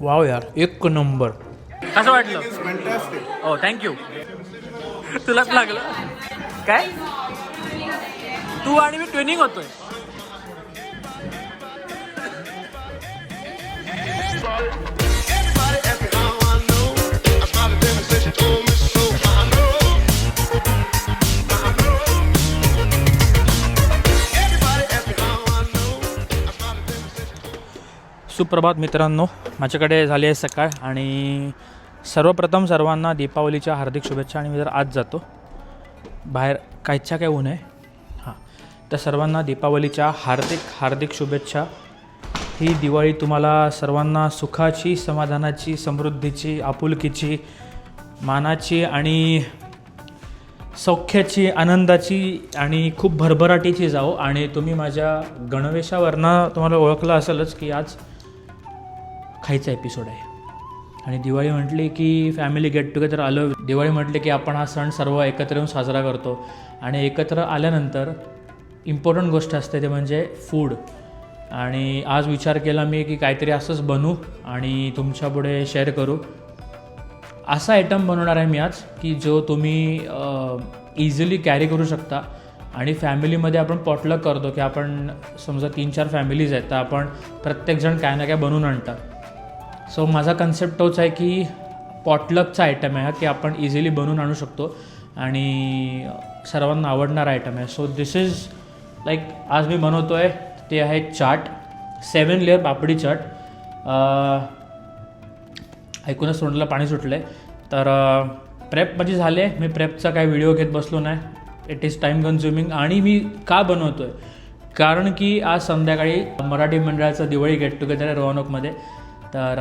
Wow यार एक number. कसं वाटलं? फॅन्टॅस्टिक हो थँक्यू तुलाच लागलं? काय? तू आणि मी ट्रेनिंग होतोय. सुप्रभात मित्रांनो. माझ्याकडे झाली आहे सकाळ आणि सर्वप्रथम सर्वांना दीपावलीच्या हार्दिक शुभेच्छा आणि मी जर आज जातो बाहेर कायच्या काय ऊन आहे हां तर सर्वांना दीपावलीच्या हार्दिक हार्दिक शुभेच्छा. ही दिवाळी तुम्हाला सर्वांना सुखाची समाधानाची समृद्धीची आपुलकीची मानाची आणि सौख्याची आनंदाची आणि खूप भरभराटीची जाओ आणि तुम्ही माझ्या गणवेशावरनं तुम्हाला ओळखलं असेलच की आज खायचा एपिसोड आहे. आणि दिवाळी म्हटली की फॅमिली गेट टुगेदर आलं. दिवाळी म्हटली की आपण हा सण सर्व एकत्र येऊन साजरा करतो. आणि एकत्र आल्यानंतर इम्पॉर्टंट गोष्ट असते ते म्हणजे फूड आणि आज विचार केला मी की काहीतरी असंच बनवू आणि तुमच्यापुढे शेअर करू. असा आयटम बनवणार आहे मी आज की जो तुम्ही इझिली कॅरी करू शकता. आणि फॅमिलीमध्ये आपण पॉटलक करतो की आपण समजा तीन चार फॅमिलीज आहेत तर आपण प्रत्येकजण काय ना काय बनवून आणतात. सो माझा कन्सेप्ट तोच आहे की पॉटलकचा आयटम आहे हा की आपण इझिली बनवून आणू शकतो. आणि सर्वांना आवडणारा आयटम आहे. सो दिस इज लाईक आज मी बनवतो आहे ते आहे chaat. Seven layer papdi chaat. ऐकूनच तोंडाला पाणी सुटलं आहे तर प्रेप म्हणजे झाले. मी प्रेपचा काही व्हिडिओ घेत बसलो नाही. इट इज टाईम कन्झ्युमिंग आणि मी का बनवतो आहे कारण की आज संध्याकाळी मराठी मंडळाचं दिवाळी गेट टुगेदर आहे रोहनोकमध्ये. तर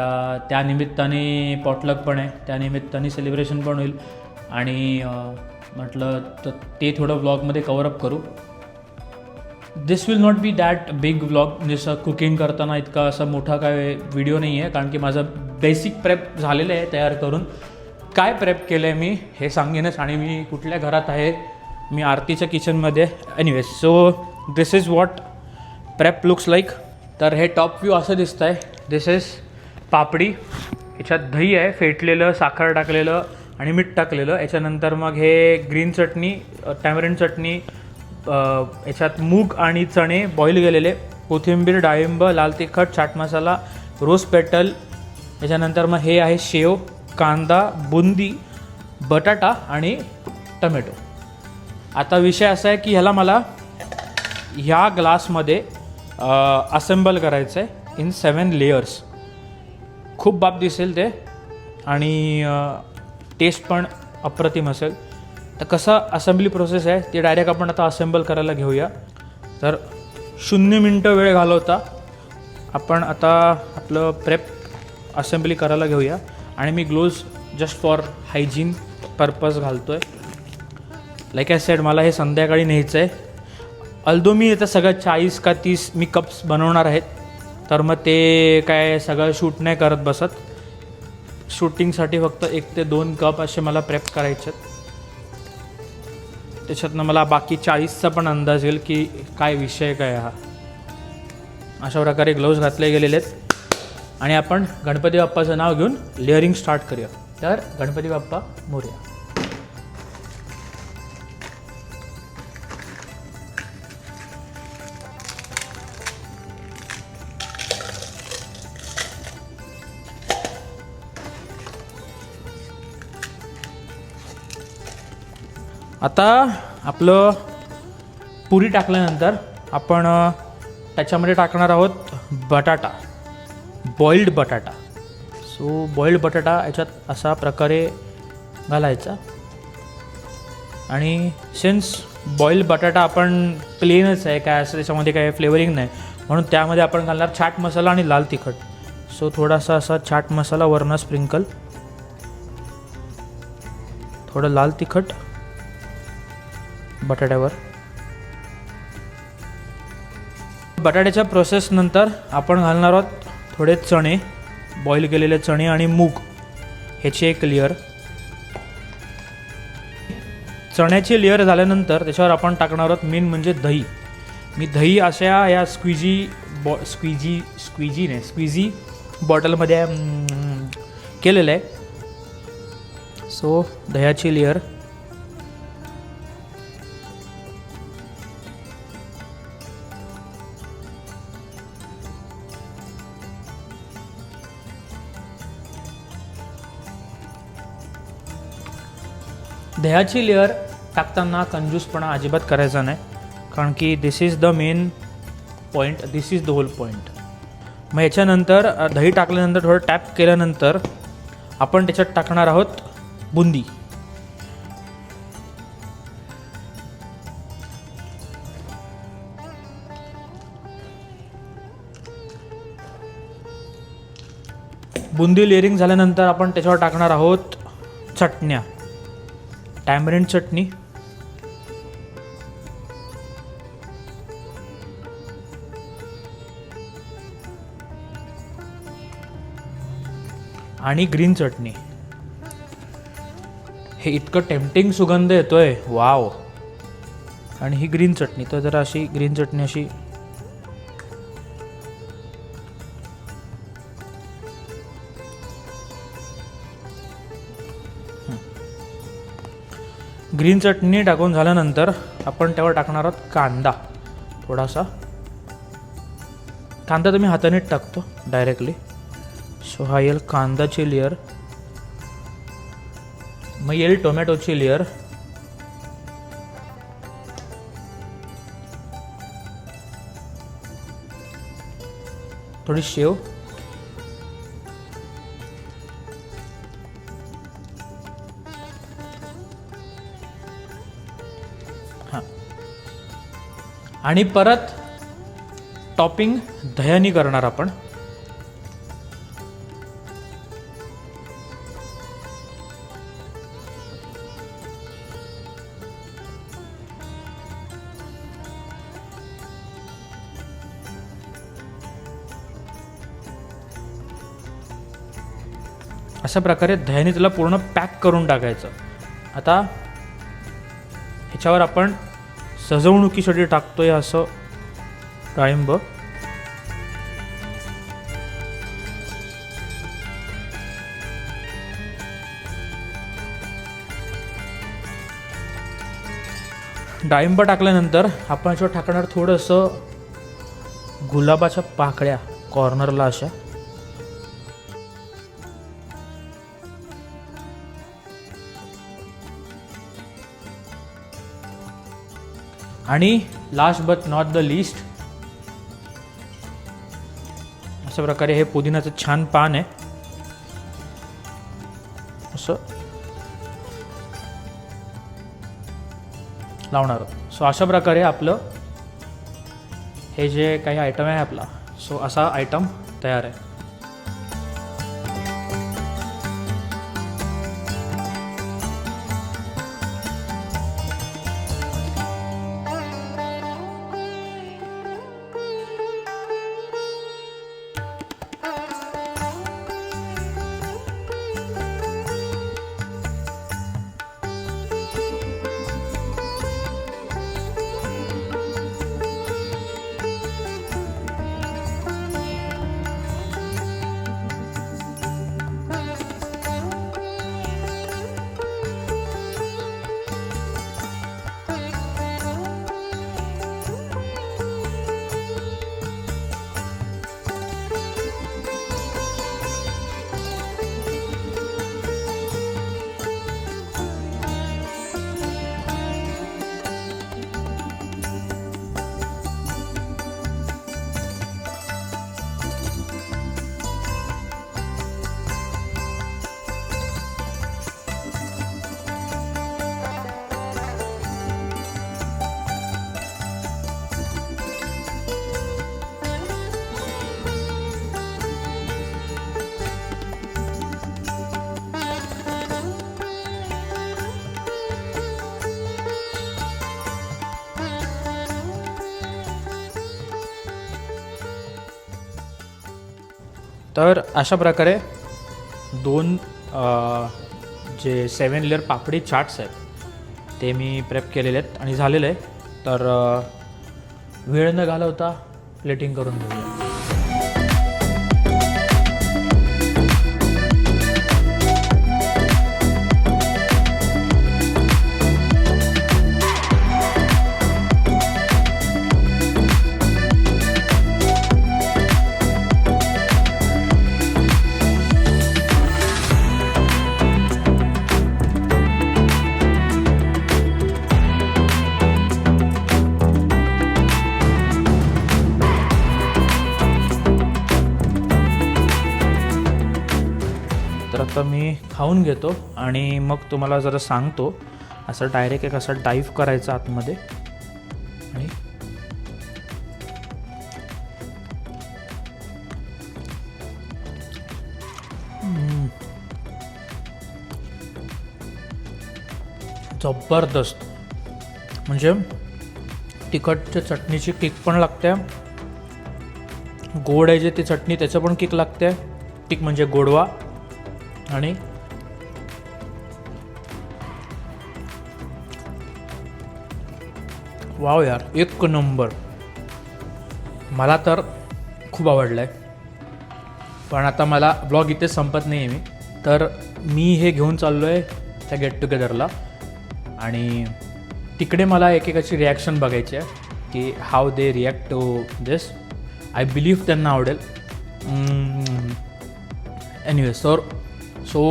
त्यानिमित्ताने पॉटलक पण आहे त्यानिमित्ताने सेलिब्रेशन पण होईल. आणि म्हटलं तर ते थोडं व्लॉगमध्ये कवरअप करू. This will not be that big vlog जसं कुकिंग करताना इतका असा मोठा काय व्हिडिओ नाही आहे कारण की माझं बेसिक प्रेप झालेलं आहे तयार करून. काय प्रेप केलं आहे मी हे सांगेनच आणि मी कुठल्या घरात आहे मी आरतीच्या किचनमध्ये anyways so this is what prep looks like तर हे टॉप व्ह्यू असं दिसतं आहे दिस इज पापडी याच्यात दही आहे फेटलेलं साखर टाकलेलं आणि मीठ टाकलेलं. याच्यानंतर मग हे ग्रीन चटणी टॅमरिन चटणी याच्यात मूग आणि चणे बॉईल केलेले. कोथिंबीर डाळिंब लाल तिखट चाट मसाला रोज पेटल. याच्यानंतर मग हे आहे शेव कांदा बुंदी बटाटा आणि टमॅटो. आता विषय असा आहे की ह्याला मला ह्या ग्लासमध्ये असेंबल करायचं आहे इन सेवन लेयर्स खूप बाप दिसेल ते. आणि टेस्ट पण अप्रतिम असेल. तर कसं असेंब्ली प्रोसेस आहे ते डायरेक्ट आपण आता असेंबल करायला घेऊया. तर शून्य मिनटं वेळ घालवता आपण आता आपलं प्रेप असेंब्ली करायला घेऊया. आणि मी gloves just for hygiene purpose घालतो आहे लाईक आय सेड मला हे संध्याकाळी न्यायचं आहे अल्दो मी आता सगळं चाळीस का तीस मी कप्स बनवणार आहेत. तर मग ते काय सगळं शूट नाही करत बसत. शूटिंगसाठी फक्त एक ते दोन कप असे मला प्रेप करायचे. आहेत त्याच्यातनं मला बाकी चाळीसचा पण अंदाज येईल की काय विषय काय हा. अशा प्रकारे ग्लोव्ज घातले गेलेले आहेत. आणि आपण गणपती बाप्पाचं नाव घेऊन लेअरिंग स्टार्ट करूया. तर गणपती बाप्पा मोर्या. आता आपलं पुरी टाकल्यानंतर आपण त्याच्यामध्ये टाकणार आहोत बटाटा बॉइल्ड बटाटा. सो बॉइल्ड बटाटा याच्यात असा प्रकारे घालायचा. आणि सिन्स बॉईल बटाटा आपण प्लेनच आहे काय असं त्याच्यामध्ये काय फ्लेवरिंग नाही म्हणून त्यामध्ये आपण घालणार चाट मसाला आणि लाल तिखट. सो थोडासा असा चाट मसाला वरनं स्प्रिंकल थोडं लाल तिखट. बटाट्यावर. बटाट्याच्या प्रोसेसनंतर आपण घालणार आहोत थोडे चणे बॉईल केलेले चणे आणि मूग. ह्याची एक लेअर चण्याची लेअर झाल्यानंतर त्याच्यावर आपण टाकणार आहोत मेन म्हणजे दही. मी दही अशा या स्क्विजी बॉ स्क्विजी स्क्विजी नाही बॉटलमध्ये केलेलं आहे. सो दह्याची लेअर दह्याची लेअर टाकताना कंजूसपणा अजिबात करायचा नाही. कारण की this is the main point this is the whole point मग याच्यानंतर दही टाकल्यानंतर थोडं टॅप केल्यानंतर आपण त्याच्यात टाकणार आहोत बुंदी. बुंदी लेअरिंग झाल्यानंतर आपण त्याच्यावर टाकणार आहोत चटण्या. टॅमरिंड चटणी. आणि ग्रीन चटणी. हे इतकं टेम्पटिंग सुगंध येतोय. वाव आणि ही ग्रीन चटणी. तर जरा अशी ग्रीन चटणी अशी ग्रीन चटणी टाकून झाल्यानंतर आपण त्यावर टाकणार आहोत कांदा. थोडासा. कांदा तुम्ही हातानेच टाकतो डायरेक्टली सो हा येईल कांदाची लेअर मग येईल टोमॅटोची लेअर थोडी शेव. आणि परत टॉपिंग दह्यानी करणार आपण. अशा प्रकारे दह्याने त्याला पूर्ण पॅक करून टाकायचं. आता ह्याच्यावर आपण सजवणुकीसाठी टाकतोय असं डाळिंब. डाळिंब टाकल्यानंतर आपण याच्यावर टाकणार थोडंसं गुलाबाच्या पाकळ्या कॉर्नरला अशा. आणि last but not the least अशा प्रकारे हे पुदिनाचं छान पान आहे. असं लावणार सो अशा प्रकारे आपलं हे जे काही आयटम आहे आपला सो असा आयटम तयार आहे. तर अशा प्रकारे दोन जे सेवन लेअर पापडी चाट्स आहेत ते मी प्रेप केलेले आहेत आणि झालेले आहे तर वेळ न घालवता प्लेटिंग करून घेऊया. खाऊन घेतो आणि मग तुम्हाला जरा सांगतो असं डायरेक्ट एक असं डाईव्ह करायचं आतमध्ये. आणि जबरदस्त. म्हणजे तिखटच्या चटणीची किक पण लागते. गोड आहे जे ती चटणी त्याचं पण किक लागते. किक म्हणजे गोडवा. आणि वाव यार एक नंबर. मला तर खूप आवडलं आहे पण आता मला ब्लॉग इथेच संपत नाही आहे मी. तर मी हे घेऊन चाललो आहे त्या गेट टुगेदरला आणि तिकडे मला एकेकाची रिॲक्शन बघायची आहे की how they react to this I believe त्यांना आवडेल. एनिवे सर सो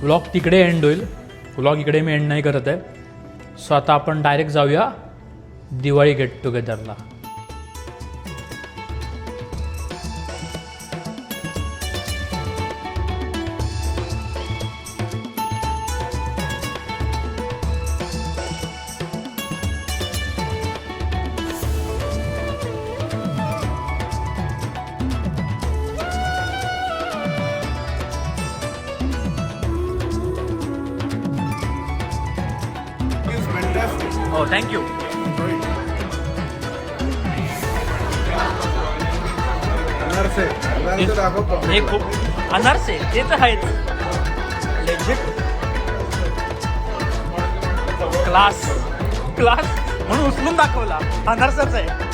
व्लॉग तिकडे एंड होईल. व्लॉग इकडे मी एंड नाही करत आहे. सो आता आपण डायरेक्ट जाऊया. दिवाळी गेट टुगेदरला हो थँक्यू हे खूप अनारसे ते तर आहेत क्लास क्लास म्हणून उचलून दाखवला. अनारसाच आहे.